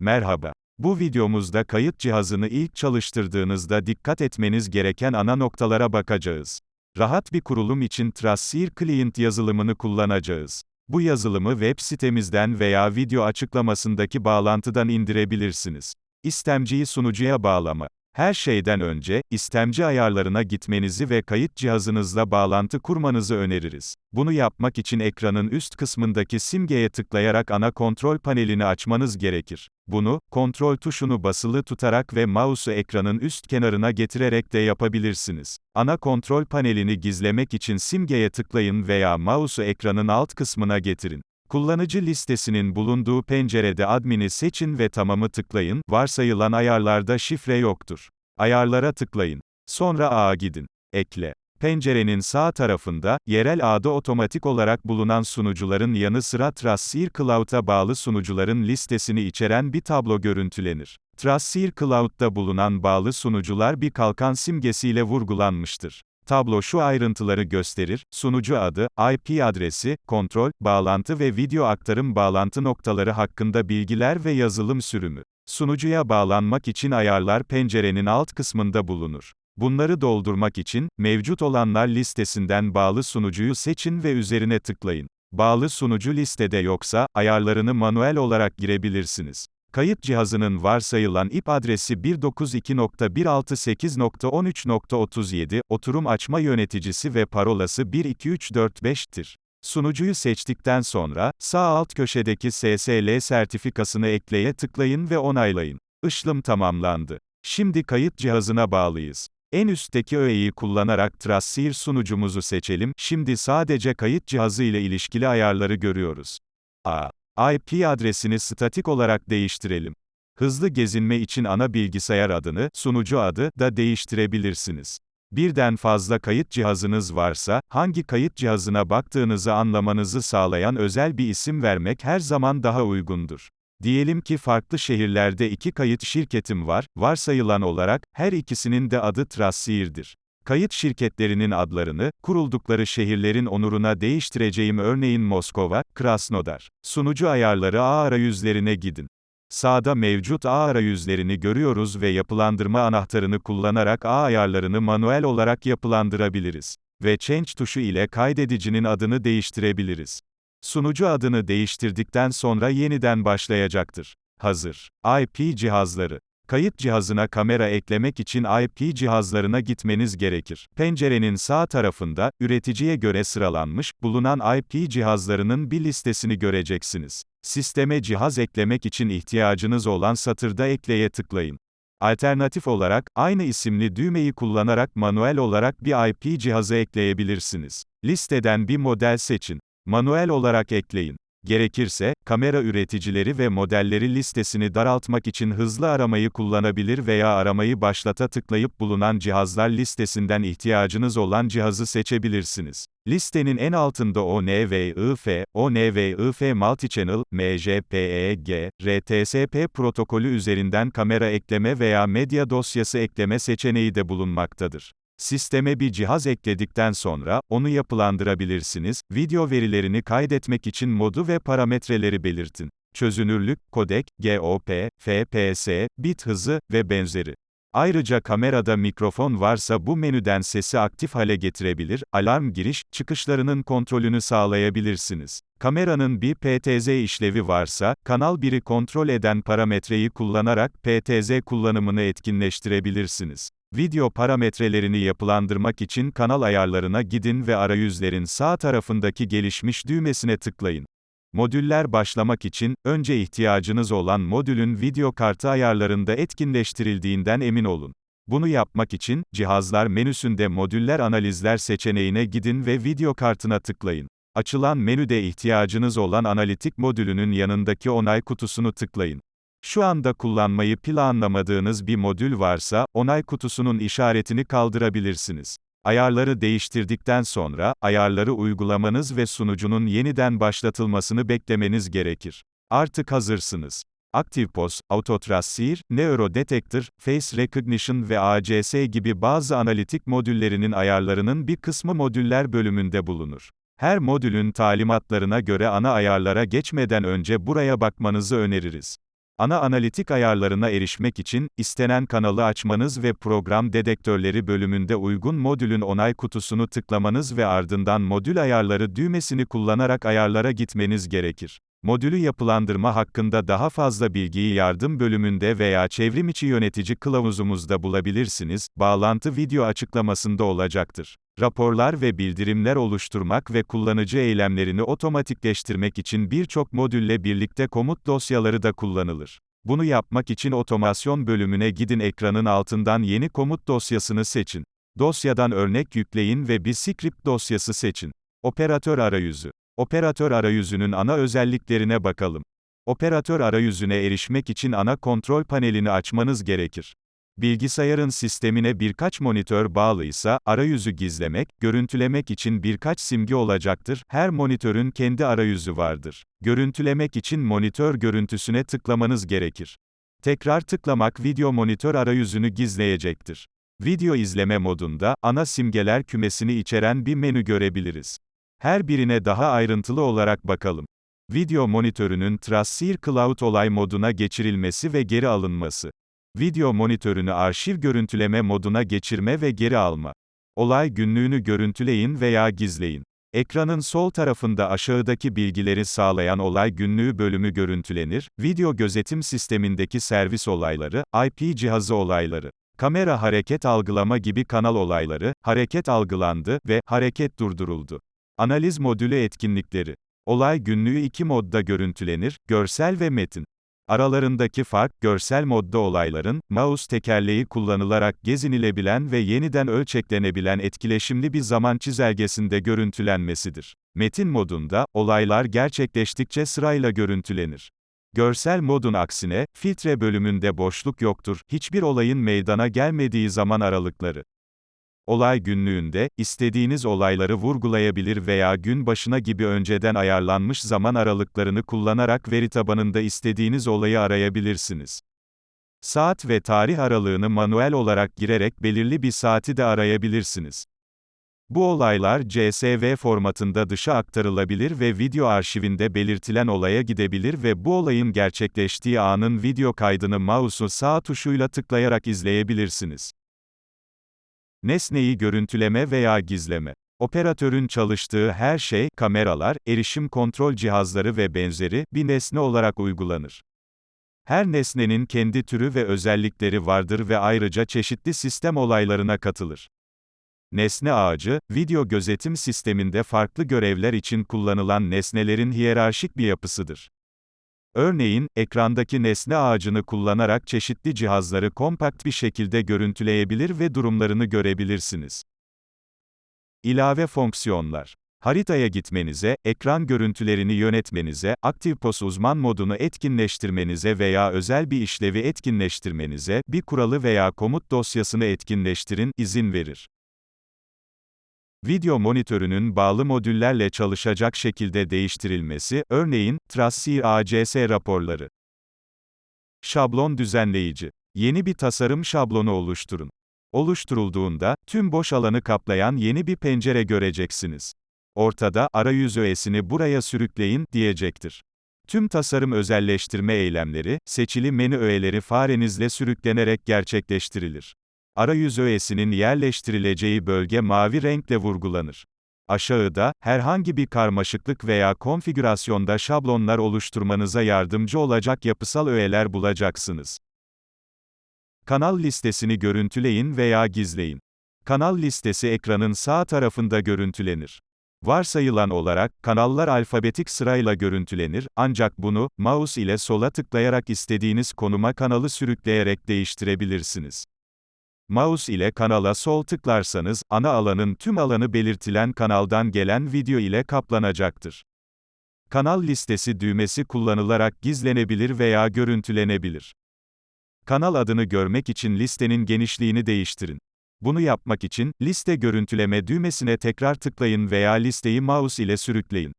Merhaba. Bu videomuzda kayıt cihazını ilk çalıştırdığınızda dikkat etmeniz gereken ana noktalara bakacağız. Rahat bir kurulum için Trusseer Client yazılımını kullanacağız. Bu yazılımı web sitemizden veya video açıklamasındaki bağlantıdan indirebilirsiniz. İstemciyi sunucuya bağlama. Her şeyden önce, istemci ayarlarına gitmenizi ve kayıt cihazınızla bağlantı kurmanızı öneririz. Bunu yapmak için ekranın üst kısmındaki simgeye tıklayarak ana kontrol panelini açmanız gerekir. Bunu, kontrol tuşunu basılı tutarak ve mouse'u ekranın üst kenarına getirerek de yapabilirsiniz. Ana kontrol panelini gizlemek için simgeye tıklayın veya mouse'u ekranın alt kısmına getirin. Kullanıcı listesinin bulunduğu pencerede admini seçin ve tamamı tıklayın. Varsayılan ayarlarda şifre yoktur. Ayarlara tıklayın. Sonra A'a gidin. Ekle. Pencerenin sağ tarafında, yerel ağda otomatik olarak bulunan sunucuların yanı sıra Trusseer Cloud'a bağlı sunucuların listesini içeren bir tablo görüntülenir. Trusseer Cloud'da bulunan bağlı sunucular bir kalkan simgesiyle vurgulanmıştır. Tablo şu ayrıntıları gösterir, sunucu adı, IP adresi, kontrol, bağlantı ve video aktarım bağlantı noktaları hakkında bilgiler ve yazılım sürümü. Sunucuya bağlanmak için ayarlar pencerenin alt kısmında bulunur. Bunları doldurmak için, mevcut olanlar listesinden bağlı sunucuyu seçin ve üzerine tıklayın. Bağlı sunucu listede yoksa, ayarlarını manuel olarak girebilirsiniz. Kayıt cihazının varsayılan IP adresi 192.168.13.37, oturum açma yöneticisi ve parolası 12345'tir. Sunucuyu seçtikten sonra, sağ alt köşedeki SSL sertifikasını ekleye tıklayın ve onaylayın. Işlem tamamlandı. Şimdi kayıt cihazına bağlıyız. En üstteki öğeyi kullanarak Trusseer sunucumuzu seçelim. Şimdi sadece kayıt cihazı ile ilişkili ayarları görüyoruz. A. IP adresini statik olarak değiştirelim. Hızlı gezinme için ana bilgisayar adını, sunucu adı da değiştirebilirsiniz. Birden fazla kayıt cihazınız varsa, hangi kayıt cihazına baktığınızı anlamanızı sağlayan özel bir isim vermek her zaman daha uygundur. Diyelim ki farklı şehirlerde iki kayıt şirketim var, varsayılan olarak, her ikisinin de adı Trusseer'dir. Kayıt şirketlerinin adlarını, kuruldukları şehirlerin onuruna değiştireceğim örneğin Moskova, Krasnodar. Sunucu ayarları ağ arayüzlerine gidin. Sağda mevcut ağ arayüzlerini görüyoruz ve yapılandırma anahtarını kullanarak ağ ayarlarını manuel olarak yapılandırabiliriz. Ve Change tuşu ile kaydedicinin adını değiştirebiliriz. Sunucu adını değiştirdikten sonra yeniden başlayacaktır. Hazır. IP cihazları. Kayıt cihazına kamera eklemek için IP cihazlarına gitmeniz gerekir. Pencerenin sağ tarafında, üreticiye göre sıralanmış, bulunan IP cihazlarının bir listesini göreceksiniz. Sisteme cihaz eklemek için ihtiyacınız olan satırda ekleye tıklayın. Alternatif olarak, aynı isimli düğmeyi kullanarak manuel olarak bir IP cihazı ekleyebilirsiniz. Listeden bir model seçin. Manuel olarak ekleyin. Gerekirse, kamera üreticileri ve modelleri listesini daraltmak için hızlı aramayı kullanabilir veya aramayı başlata tıklayıp bulunan cihazlar listesinden ihtiyacınız olan cihazı seçebilirsiniz. Listenin en altında ONVIF, ONVIF Multichannel, MJPEG, RTSP protokolü üzerinden kamera ekleme veya medya dosyası ekleme seçeneği de bulunmaktadır. Sisteme bir cihaz ekledikten sonra, onu yapılandırabilirsiniz. Video verilerini kaydetmek için modu ve parametreleri belirtin. Çözünürlük, kodek, GOP, FPS, bit hızı ve benzeri. Ayrıca kamerada mikrofon varsa bu menüden sesi aktif hale getirebilir, alarm giriş, çıkışlarının kontrolünü sağlayabilirsiniz. Kameranın bir PTZ işlevi varsa, kanal 1'i kontrol eden parametreyi kullanarak PTZ kullanımını etkinleştirebilirsiniz. Video parametrelerini yapılandırmak için kanal ayarlarına gidin ve arayüzlerin sağ tarafındaki gelişmiş düğmesine tıklayın. Modüller başlamak için, önce ihtiyacınız olan modülün video kartı ayarlarında etkinleştirildiğinden emin olun. Bunu yapmak için, cihazlar menüsünde modüller analizler seçeneğine gidin ve video kartına tıklayın. Açılan menüde ihtiyacınız olan analitik modülünün yanındaki onay kutusunu tıklayın. Şu anda kullanmayı planlamadığınız bir modül varsa, onay kutusunun işaretini kaldırabilirsiniz. Ayarları değiştirdikten sonra, ayarları uygulamanız ve sunucunun yeniden başlatılmasını beklemeniz gerekir. Artık hazırsınız. ActivePOS, AutoTrusseer, NeuroDetector, Face Recognition ve ACS gibi bazı analitik modüllerinin ayarlarının bir kısmı modüller bölümünde bulunur. Her modülün talimatlarına göre ana ayarlara geçmeden önce buraya bakmanızı öneririz. Ana analitik ayarlarına erişmek için, istenen kanalı açmanız ve program dedektörleri bölümünde uygun modülün onay kutusunu tıklamanız ve ardından modül ayarları düğmesini kullanarak ayarlara gitmeniz gerekir. Modülü yapılandırma hakkında daha fazla bilgiyi yardım bölümünde veya çevrimiçi yönetici kılavuzumuzda bulabilirsiniz. Bağlantı video açıklamasında olacaktır. Raporlar ve bildirimler oluşturmak ve kullanıcı eylemlerini otomatikleştirmek için birçok modülle birlikte komut dosyaları da kullanılır. Bunu yapmak için otomasyon bölümüne gidin ekranın altından yeni komut dosyasını seçin. Dosyadan örnek yükleyin ve bir script dosyası seçin. Operatör arayüzü. Operatör arayüzünün ana özelliklerine bakalım. Operatör arayüzüne erişmek için ana kontrol panelini açmanız gerekir. Bilgisayarın sistemine birkaç monitör bağlıysa, arayüzü gizlemek, görüntülemek için birkaç simge olacaktır. Her monitörün kendi arayüzü vardır. Görüntülemek için monitör görüntüsüne tıklamanız gerekir. Tekrar tıklamak video monitör arayüzünü gizleyecektir. Video izleme modunda, ana simgeler kümesini içeren bir menü görebiliriz. Her birine daha ayrıntılı olarak bakalım. Video monitörünün Trasseer Cloud olay moduna geçirilmesi ve geri alınması. Video monitörünü arşiv görüntüleme moduna geçirme ve geri alma. Olay günlüğünü görüntüleyin veya gizleyin. Ekranın sol tarafında aşağıdaki bilgileri sağlayan olay günlüğü bölümü görüntülenir, video gözetim sistemindeki servis olayları, IP cihazı olayları, kamera hareket algılama gibi kanal olayları, hareket algılandı ve hareket durduruldu. Analiz modülü etkinlikleri. Olay günlüğü iki modda görüntülenir, görsel ve metin. Aralarındaki fark, görsel modda olayların, mouse tekerleği kullanılarak gezinilebilen ve yeniden ölçeklenebilen etkileşimli bir zaman çizelgesinde görüntülenmesidir. Metin modunda, olaylar gerçekleştikçe sırayla görüntülenir. Görsel modun aksine, filtre bölümünde boşluk yoktur, hiçbir olayın meydana gelmediği zaman aralıkları. Olay günlüğünde, istediğiniz olayları vurgulayabilir veya gün başına gibi önceden ayarlanmış zaman aralıklarını kullanarak veri tabanında istediğiniz olayı arayabilirsiniz. Saat ve tarih aralığını manuel olarak girerek belirli bir saati de arayabilirsiniz. Bu olaylar CSV formatında dışa aktarılabilir ve video arşivinde belirtilen olaya gidebilir ve bu olayın gerçekleştiği anın video kaydını mouse'un sağ tuşuyla tıklayarak izleyebilirsiniz. Nesneyi görüntüleme veya gizleme. Operatörün çalıştığı her şey, kameralar, erişim kontrol cihazları ve benzeri, bir nesne olarak uygulanır. Her nesnenin kendi türü ve özellikleri vardır ve ayrıca çeşitli sistem olaylarına katılır. Nesne ağacı, video gözetim sisteminde farklı görevler için kullanılan nesnelerin hiyerarşik bir yapısıdır. Örneğin, ekrandaki nesne ağacını kullanarak çeşitli cihazları kompakt bir şekilde görüntüleyebilir ve durumlarını görebilirsiniz. İlave fonksiyonlar. Haritaya gitmenize, ekran görüntülerini yönetmenize, ActivePOS uzman modunu etkinleştirmenize veya özel bir işlevi etkinleştirmenize, bir kuralı veya komut dosyasını etkinleştirin izin verir. Video monitörünün bağlı modüllerle çalışacak şekilde değiştirilmesi, örneğin, Trasseer ACS raporları. Şablon düzenleyici. Yeni bir tasarım şablonu oluşturun. Oluşturulduğunda, tüm boş alanı kaplayan yeni bir pencere göreceksiniz. Ortada, arayüz öğesini buraya sürükleyin, diyecektir. Tüm tasarım özelleştirme eylemleri, seçili menü öğeleri farenizle sürüklenerek gerçekleştirilir. Arayüz öğesinin yerleştirileceği bölge mavi renkle vurgulanır. Aşağıda, herhangi bir karmaşıklık veya konfigürasyonda şablonlar oluşturmanıza yardımcı olacak yapısal öğeler bulacaksınız. Kanal listesini görüntüleyin veya gizleyin. Kanal listesi ekranın sağ tarafında görüntülenir. Varsayılan olarak, kanallar alfabetik sırayla görüntülenir, ancak bunu, mouse ile sola tıklayarak istediğiniz konuma kanalı sürükleyerek değiştirebilirsiniz. Mouse ile kanala sol tıklarsanız, ana alanın tüm alanı belirtilen kanaldan gelen video ile kaplanacaktır. Kanal listesi düğmesi kullanılarak gizlenebilir veya görüntülenebilir. Kanal adını görmek için listenin genişliğini değiştirin. Bunu yapmak için, liste görüntüleme düğmesine tekrar tıklayın veya listeyi mouse ile sürükleyin.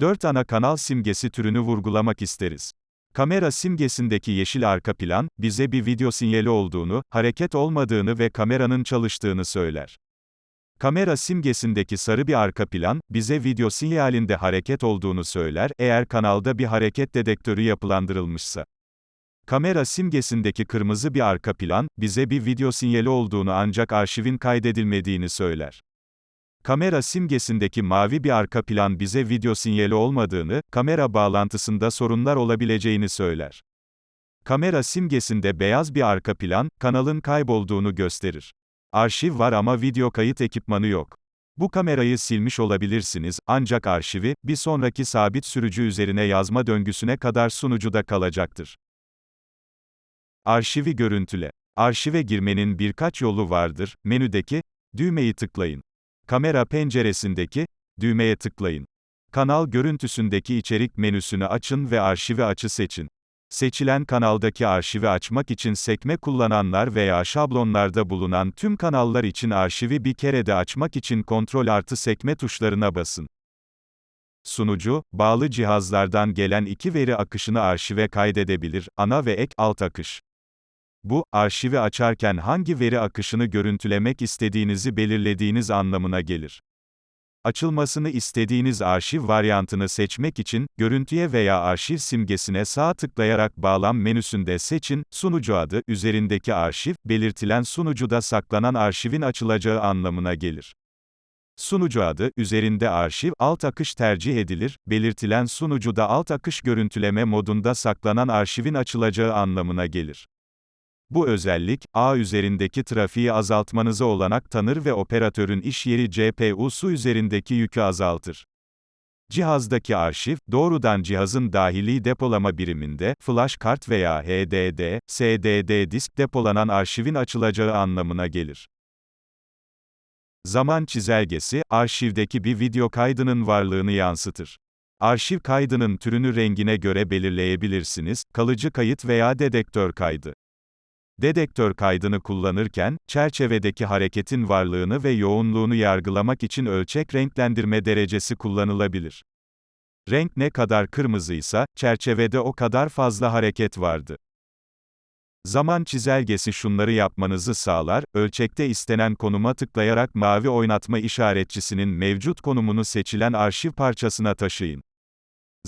4 ana kanal simgesi türünü vurgulamak isteriz. Kamera simgesindeki yeşil arka plan, bize bir video sinyali olduğunu, hareket olmadığını ve kameranın çalıştığını söyler. Kamera simgesindeki sarı bir arka plan, bize video sinyalinde hareket olduğunu söyler, eğer kanalda bir hareket dedektörü yapılandırılmışsa. Kamera simgesindeki kırmızı bir arka plan, bize bir video sinyali olduğunu ancak arşivin kaydedilmediğini söyler. Kamera simgesindeki mavi bir arka plan bize video sinyali olmadığını, kamera bağlantısında sorunlar olabileceğini söyler. Kamera simgesinde beyaz bir arka plan, kanalın kaybolduğunu gösterir. Arşiv var ama video kayıt ekipmanı yok. Bu kamerayı silmiş olabilirsiniz, ancak arşivi, bir sonraki sabit sürücü üzerine yazma döngüsüne kadar sunucuda kalacaktır. Arşivi görüntüle. Arşive girmenin birkaç yolu vardır. Menüdeki düğmeyi tıklayın. Kamera penceresindeki düğmeye tıklayın. Kanal görüntüsündeki içerik menüsünü açın ve arşivi açı seçin. Seçilen kanaldaki arşivi açmak için sekme kullananlar veya şablonlarda bulunan tüm kanallar için arşivi bir kerede açmak için kontrol artı sekme tuşlarına basın. Sunucu, bağlı cihazlardan gelen iki veri akışını arşive kaydedebilir, ana ve ek, alt akış. Bu, arşivi açarken hangi veri akışını görüntülemek istediğinizi belirlediğiniz anlamına gelir. Açılmasını istediğiniz arşiv varyantını seçmek için, görüntüye veya arşiv simgesine sağ tıklayarak bağlam menüsünde seçin, sunucu adı, üzerindeki arşiv, belirtilen sunucuda saklanan arşivin açılacağı anlamına gelir. Sunucu adı, üzerinde arşiv, alt akış tercih edilir, belirtilen sunucuda alt akış görüntüleme modunda saklanan arşivin açılacağı anlamına gelir. Bu özellik, ağ üzerindeki trafiği azaltmanıza olanak tanır ve operatörün iş yeri CPU'su üzerindeki yükü azaltır. Cihazdaki arşiv, doğrudan cihazın dahili depolama biriminde, flash kart veya HDD, SDD disk depolanan arşivin açılacağı anlamına gelir. Zaman çizelgesi, arşivdeki bir video kaydının varlığını yansıtır. Arşiv kaydının türünü rengine göre belirleyebilirsiniz, kalıcı kayıt veya dedektör kaydı. Dedektör kaydını kullanırken, çerçevedeki hareketin varlığını ve yoğunluğunu yargılamak için ölçek renklendirme derecesi kullanılabilir. Renk ne kadar kırmızıysa, çerçevede o kadar fazla hareket vardı. Zaman çizelgesi şunları yapmanızı sağlar, ölçekte istenen konuma tıklayarak mavi oynatma işaretçisinin mevcut konumunu seçilen arşiv parçasına taşıyın.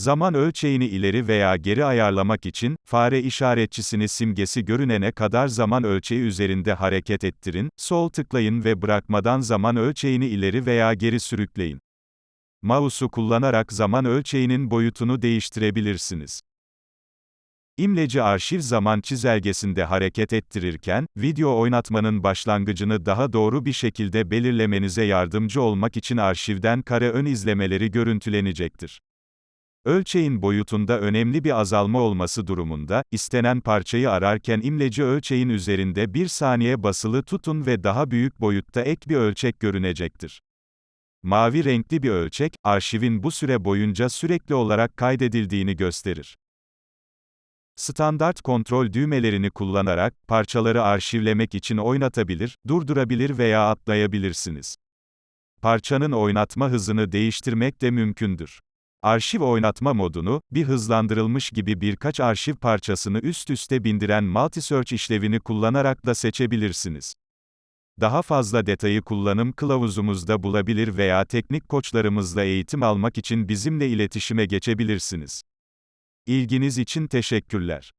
Zaman ölçeğini ileri veya geri ayarlamak için, fare işaretçisini simgesi görünene kadar zaman ölçeği üzerinde hareket ettirin, sol tıklayın ve bırakmadan zaman ölçeğini ileri veya geri sürükleyin. Mouse'u kullanarak zaman ölçeğinin boyutunu değiştirebilirsiniz. İmleci arşiv zaman çizelgesinde hareket ettirirken, video oynatmanın başlangıcını daha doğru bir şekilde belirlemenize yardımcı olmak için arşivden kare ön izlemeleri görüntülenecektir. Ölçeğin boyutunda önemli bir azalma olması durumunda, istenen parçayı ararken imleci ölçeğin üzerinde bir saniye basılı tutun ve daha büyük boyutta ek bir ölçek görünecektir. Mavi renkli bir ölçek, arşivin bu süre boyunca sürekli olarak kaydedildiğini gösterir. Standart kontrol düğmelerini kullanarak, parçaları arşivlemek için oynatabilir, durdurabilir veya atlayabilirsiniz. Parçanın oynatma hızını değiştirmek de mümkündür. Arşiv oynatma modunu, bir hızlandırılmış gibi birkaç arşiv parçasını üst üste bindiren Multisearch işlevini kullanarak da seçebilirsiniz. Daha fazla detayı kullanım kılavuzumuzda bulabilir veya teknik koçlarımızla eğitim almak için bizimle iletişime geçebilirsiniz. İlginiz için teşekkürler.